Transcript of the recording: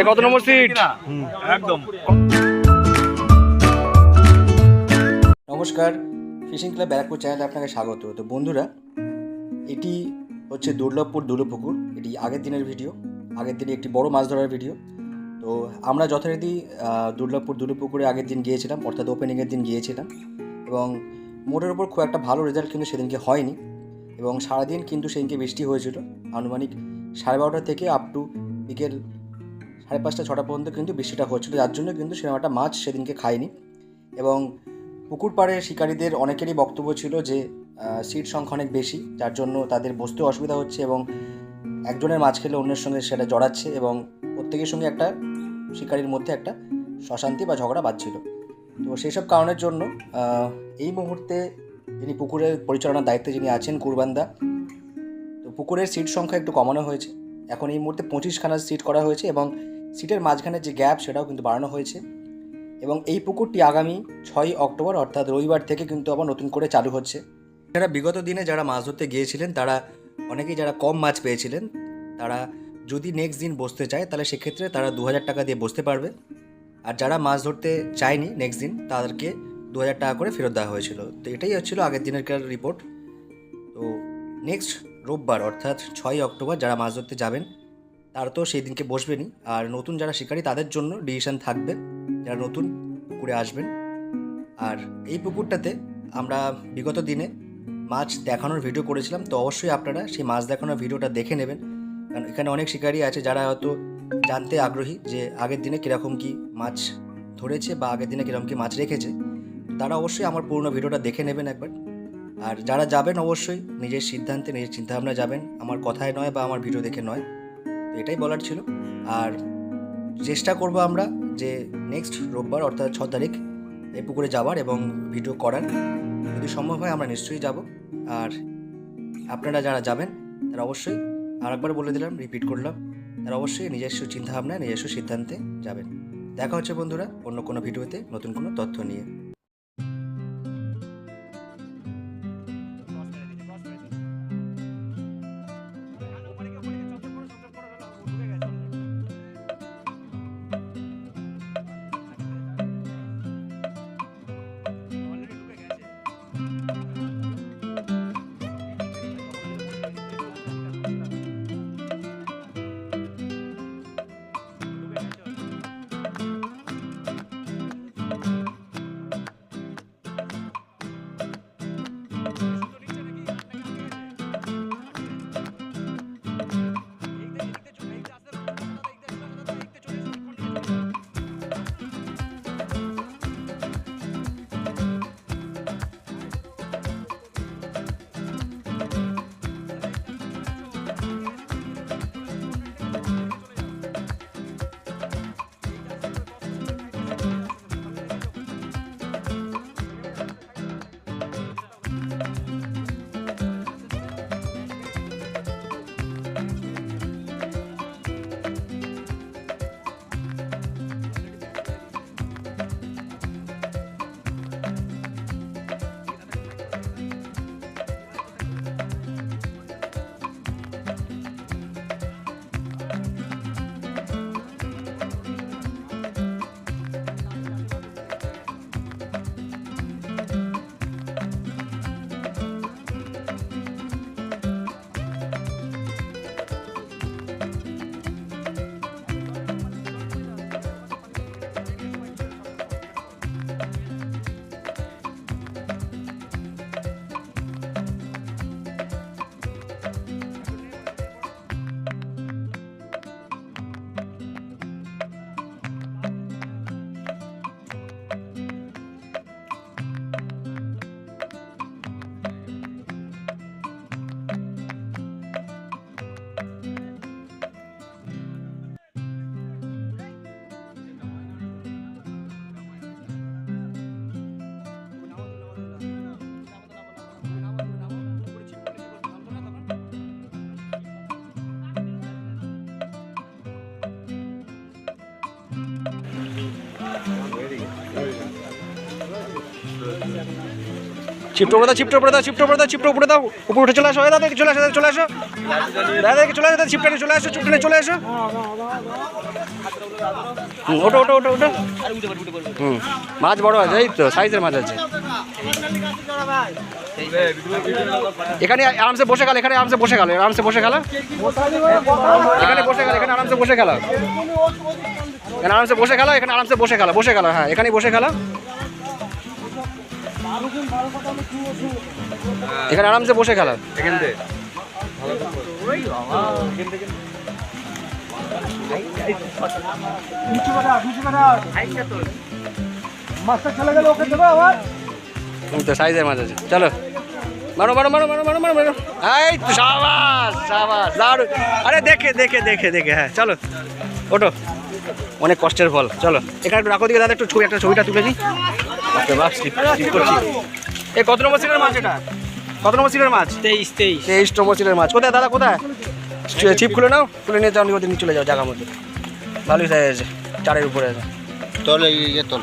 এ কত নম্বর সিট একদম। নমস্কার ফিশিং ক্লাব ব্যারাকপুর চ্যানেলে আপনাকে স্বাগত। তো বন্ধুরা এটি হচ্ছে দুর্লভপুর দুলুপুকুর এটি আগের দিনের ভিডিও আগের দিনে একটি বড় মাছ ধরার ভিডিও। তো আমরা যথারীতি দুর্লভপুর দুলুপুকুরে আগের দিন গিয়েছিলাম অর্থাৎ ওপেনিংয়ের দিন গিয়েছিলাম। এবং মোটের উপর খুব একটা ভালো রেজাল্ট কিন্তু সেদিনকে হয়নি। এবং সারাদিন কিন্তু সেদিনকে বৃষ্টি হয়েছিল। আনুমানিক সাড়ে বারোটা থেকে আপ টু বিকেল সাড়ে পাঁচটা, ছটা পর্যন্ত কিন্তু বৃষ্টিটা হচ্ছিল। যার জন্য কিন্তু সেরকম মাছ সেদিনকে খায়নি। এবং পুকুর পাড়ে শিকারীদের অনেকেরই বক্তব্য ছিল যে সিট সংখ্যা অনেক বেশি, যার জন্য তাদের বসতে অসুবিধা হচ্ছে এবং একজনের মাছ খেলে অন্যের সঙ্গে সেটা জড়াচ্ছে এবং প্রত্যেকের সঙ্গে একটা শিকারীর মধ্যে একটা অশান্তি বা ঝগড়া বাজছিল। তো সেই সব কারণের জন্য এই মুহূর্তে যিনি পুকুরের পরিচালনার দায়িত্বে যিনি আছেন কুরবান্দা, তো পুকুরের সিট সংখ্যা একটু কমানো হয়েছে। এখন এই মুহূর্তে পঁচিশখানা সিট করা হয়েছে এবং সিটের মাঝখানে যে গ্যাপ সেটাও কিন্তু বাড়ানো হয়েছে এবং এই পুকুরটি আগামী ছয়ই অক্টোবর, অর্থাৎ রবিবার থেকে কিন্তু আবার নতুন করে চালু হচ্ছে। যারা বিগত দিনে যারা মাছ ধরতে গিয়েছিলেন, তারা অনেকেই যারা কম মাছ পেয়েছিলেন, তারা যদি নেক্সট দিন বসতে চায়, তাহলে সেক্ষেত্রে তারা দু হাজার টাকা দিয়ে বসতে পারবে। আর যারা মাছ ধরতে চায়নি নেক্সট দিন, তাদেরকে দু হাজার টাকা করে ফেরত দেওয়া হয়েছিল। তো এটাই হচ্ছিল আগের দিনেরকার রিপোর্ট তো নেক্সট রোববার, অর্থাৎ ছয়ই অক্টোবর, যারা মাছ ধরতে যাবেন তারা তো সেই দিনকে বসবেনই আর নতুন যারা শিকারী, তাদের জন্য ডিসিশন থাকবে। যারা নতুন পুকুরে আসবেন। আর এই পুকুরটাতে আমরা বিগত দিনে মাছ দেখানোর ভিডিও করেছিলাম। তো অবশ্যই আপনারা সেই মাছ দেখানোর ভিডিওটা দেখে নেবেন। কারণ এখানে অনেক শিকারী আছে যারা হয়তো জানতে আগ্রহী যে আগের দিনে কীরকম কী মাছ ধরেছে বা আগের দিনে কীরকম কী মাছ রেখেছে। তারা অবশ্যই আমার পুরনো ভিডিওটা দেখে নেবেন একবার। আর যারা যাবেন, অবশ্যই নিজের সিদ্ধান্তে, নিজের চিন্তাভাবনা যাবেন। আমার কথায় নয় বা আমার ভিডিও দেখে নয়। এটাই বলার ছিল। আর চেষ্টা করব আমরা যে নেক্সট রোববার, অর্থাৎ ছ তারিখ, এই পুকুরে যাওয়ার এবং ভিডিও করার। যদি সম্ভব হয় আমরা নিশ্চয়ই যাব। আর আপনারা যারা যাবেন, তারা অবশ্যই আরেকবার বলে দিলাম রিপিট করলাম, তারা অবশ্যই নিজস্ব চিন্তাভাবনায় নিজস্ব সিদ্ধান্তে যাবেন। দেখা হচ্ছে বন্ধুরা অন্য কোনো ভিডিওতে নতুন কোনো তথ্য নিয়ে। চিপটো উপরে দাও চিপটো উপরে দাও চিপটো উপরে দাও চিপটো উপরে দাও উপরে উঠে চলে আসো দাদা চলে আসো চলে আসো। দাদা চলে আসো চিপটা চলে আসো চিপটা চলে আসো। ওটো ওটো ওটো ওটো হুম, মাছ বড় আছে, এই তো সাইজের মাছ আছে। এখানে আরামসে বসে গেল, এখানে আরামসে বসে গেল, আরামসে বসে গেল। এখানে বসে গেল, এখানে আরামসে বসে গেল। এখানে আরামসে বসে গেল, এখানে আরামসে বসে গেল বসে গেল হ্যাঁ এখানে বসে গেল। এখানে আরামসে বসে খেলে। তো সাইজের মাছ আছে। চলো। মারো মারো মারো মারো মারো মারো মারো। এই সাবাস সাবাস। দারুণ আরে দেখে দেখে দেখে দেখে হ্যাঁ চলো। ওটো অনেক কষ্টের ফল। চলো। এখানে একটু রাখো দিকে দাদা একটু ছবি একটা ছবিটা তুলে দিই। বাপ স্লিপ স্লিপ করছি? এ কত নম্বর সিলের মাছ এটা? কত নম্বর সিলের মাছ? তেইশ তেইশ। তেইশ নম্বর সিলের মাছ। কোথায় দাদা কোথায়? ছিপ খুলে নাও খুলে নিয়ে যাও নিয়ে চলে যাও জায়গা মধ্যে। ভালোই সাইজ আছে চারের উপরে আছে। তোল ইয়ে তোল।